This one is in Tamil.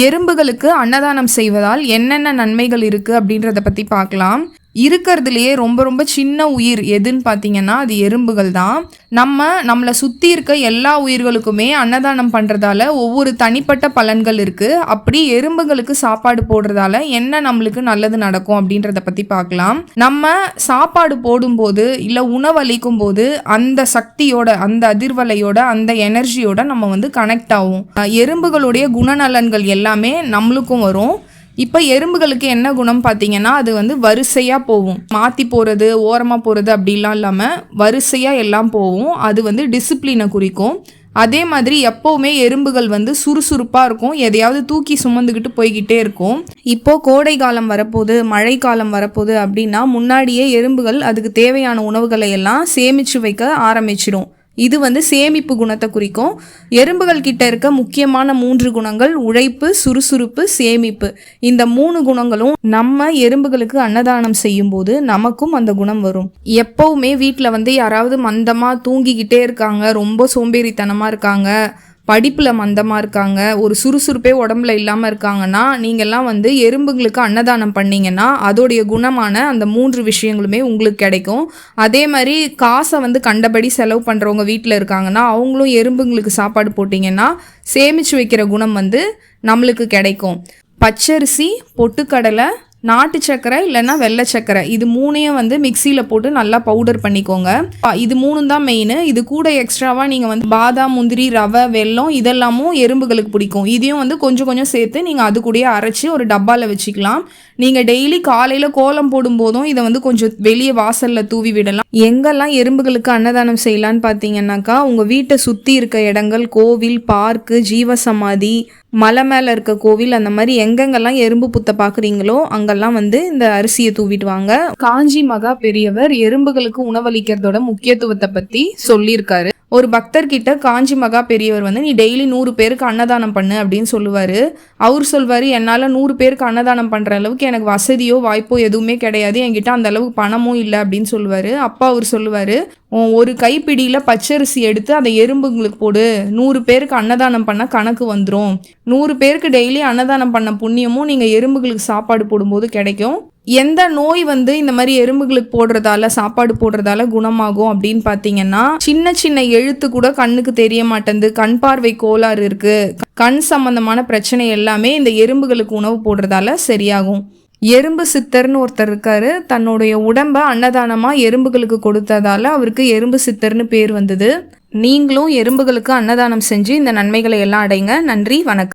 எறும்புகளுக்கு அன்னதானம் செய்வதால் என்னென்ன நன்மைகள் இருக்குது அப்படின்றத பற்றி பார்க்கலாம். இருக்கிறதுலையே ரொம்ப ரொம்ப சின்ன உயிர் எதுன்னு பார்த்தீங்கன்னா அது எறும்புகள் தான். நம்ம நம்மளை சுற்றி இருக்க எல்லா உயிர்களுக்குமே அன்னதானம் பண்ணுறதால ஒவ்வொரு தனிப்பட்ட பலன்கள் இருக்குது அப்படி எறும்புகளுக்கு சாப்பாடு போடுறதால என்ன நம்மளுக்கு நல்லது நடக்கும் அப்படின்றத பற்றி பார்க்கலாம் நம்ம சாப்பாடு போடும்போது இல்லை உணவளிக்கும் போது அந்த சக்தியோட அந்த அதிர்வலையோட அந்த எனர்ஜியோட நம்ம வந்து கனெக்ட் ஆகும். எறும்புகளுடைய குணநலன்கள் எல்லாமே நம்மளுக்கும் வரும். இப்போ எறும்புகளுக்கு என்ன குணம் பார்த்தீங்கன்னா அது வந்து வரிசையாக போகும். மாற்றி போகிறது ஓரமாக போகிறது அப்படிலாம் இல்லாமல் வரிசையாக எல்லாம் போகும். அது வந்து டிசிப்ளினை குறிக்கும். அதே மாதிரி எப்போவுமே எறும்புகள் வந்து சுறுசுறுப்பாக இருக்கும். எதையாவது தூக்கி சுமந்துக்கிட்டு போய்கிட்டே இருக்கும். இப்போது கோடை காலம் வரப்போகுது மழை காலம் வரப்போகுது அப்படின்னா முன்னாடியே எறும்புகள் அதுக்கு தேவையான உணவுகளை எல்லாம் சேமித்து வைக்க ஆரம்பிச்சிடும் இது வந்து சேமிப்பு குணத்தை குறிக்கும். எறும்புகள் கிட்ட இருக்க முக்கியமான மூன்று குணங்கள் உழைப்பு சுறுசுறுப்பு சேமிப்பு. இந்த மூணு குணங்களும் நம்ம எறும்புகளுக்கு அன்னதானம் செய்யும்போது நமக்கும் அந்த குணம் வரும். எப்பவுமே வீட்டில் வந்து யாராவது மந்தமாக தூங்கிக்கிட்டே இருக்காங்க ரொம்ப சோம்பேறித்தனமாக இருக்காங்க படிப்பில் மந்தமாக இருக்காங்க ஒரு சுறுசுறுப்பே உடம்புல இல்லாமல் இருக்காங்கன்னா நீங்கள்லாம் வந்து எறும்புங்களுக்கு அன்னதானம் பண்ணீங்கன்னா அதோடைய குணமான அந்த மூன்று விஷயங்களுமே உங்களுக்கு கிடைக்கும். அதே மாதிரி காசை வந்து கண்டபடி செலவு பண்ணுறவங்க வீட்டில் இருக்காங்கன்னா அவங்களும் எறும்புங்களுக்கு சாப்பாடு போட்டிங்கன்னா சேமித்து வைக்கிற குணம் வந்து நம்மளுக்கு கிடைக்கும். பச்சரிசி பொட்டுக்கடலை நாட்டு சர்க்கரை இல்லைன்னா வெள்ளை சக்கரை இது மூணையும் வந்து மிக்சியில் போட்டு நல்லா பவுடர் பண்ணிக்கோங்க. இது மூணும் தான் மெயின் இது கூட எக்ஸ்ட்ராவாக நீங்கள் வந்து பாதாம் முந்திரி ரவை வெல்லம் இதெல்லாமும் எறும்புகளுக்கு பிடிக்கும். இதையும் வந்து கொஞ்சம் கொஞ்சம் சேர்த்து நீங்கள் அது கூடயே அரைச்சி ஒரு டப்பாவில் வச்சுக்கலாம். நீங்கள் டெய்லி காலையில் கோலம் போடும்போதும் இதை வந்து கொஞ்சம் வெளியே வாசலில் தூவி விடலாம். எங்கெல்லாம் எறும்புகளுக்கு அன்னதானம் செய்யலான்னு பார்த்தீங்கன்னாக்கா உங்கள் வீட்டை சுற்றி இருக்க இடங்கள் கோவில் பார்க்கு ஜீவசமாதி மலை மேலே இருக்க கோவில் அந்த மாதிரி எங்கெங்கெல்லாம் எறும்பு புத்த பார்க்குறீங்களோ அங்கெல்லாம் வந்து இந்த அரிசியை தூவிடுவாங்க காஞ்சி மகா பெரியவர் எறும்புகளுக்கு உணவளிக்கிறதோட முக்கியத்துவத்தை பற்றி சொல்லியிருக்காரு. ஒரு பக்தர்கிட்ட காஞ்சி மகா பெரியவர் வந்து நீ டெய்லி நூறு பேருக்கு அன்னதானம் பண்ணு அப்படின்னு சொல்லுவார். அவர் சொல்வார் என்னால் நூறு பேருக்கு அன்னதானம் பண்ணுற அளவுக்கு எனக்கு வசதியோ வாய்ப்போ எதுவுமே கிடையாது. என்கிட்ட அந்த அளவுக்கு பணமும் இல்லை அப்படின்னு சொல்லுவார். அப்பா அவர் சொல்லுவார் ஒரு கைப்பிடியில் பச்சரிசி எடுத்து அதை எறும்புங்களுக்கு போடு. நூறு பேருக்கு அன்னதானம் பண்ண கணக்கு வந்துடும் நூறு பேருக்கு டெய்லி அன்னதானம் பண்ண புண்ணியமும் நீங்கள் எறும்புகளுக்கு சாப்பாடு போடும்போது கிடைக்கும். எந்த நோய் வந்து இந்த மாதிரி எறும்புகளுக்கு போடுறதால சாப்பாடு போடுறதால குணமாகும் அப்படின்னு பார்த்தீங்கன்னா சின்ன சின்ன எழுத்து கூட கண்ணுக்கு தெரிய மாட்டேங்குது கண் பார்வை கோளாறு இருக்கு கண் சம்பந்தமான பிரச்சனை எல்லாமே இந்த எறும்புகளுக்கு உணவு போடுறதால சரியாகும். எறும்பு சித்தர்னு ஒருத்தர் இருக்காரு தன்னுடைய உடம்ப அன்னதானமா எறும்புகளுக்கு கொடுத்ததால அவருக்கு எறும்பு சித்தர்னு பேர் வந்தது. நீங்களும் எறும்புகளுக்கு அன்னதானம் செஞ்சு இந்த நன்மைகளை எல்லாம் அடைங்க. நன்றி வணக்கம்.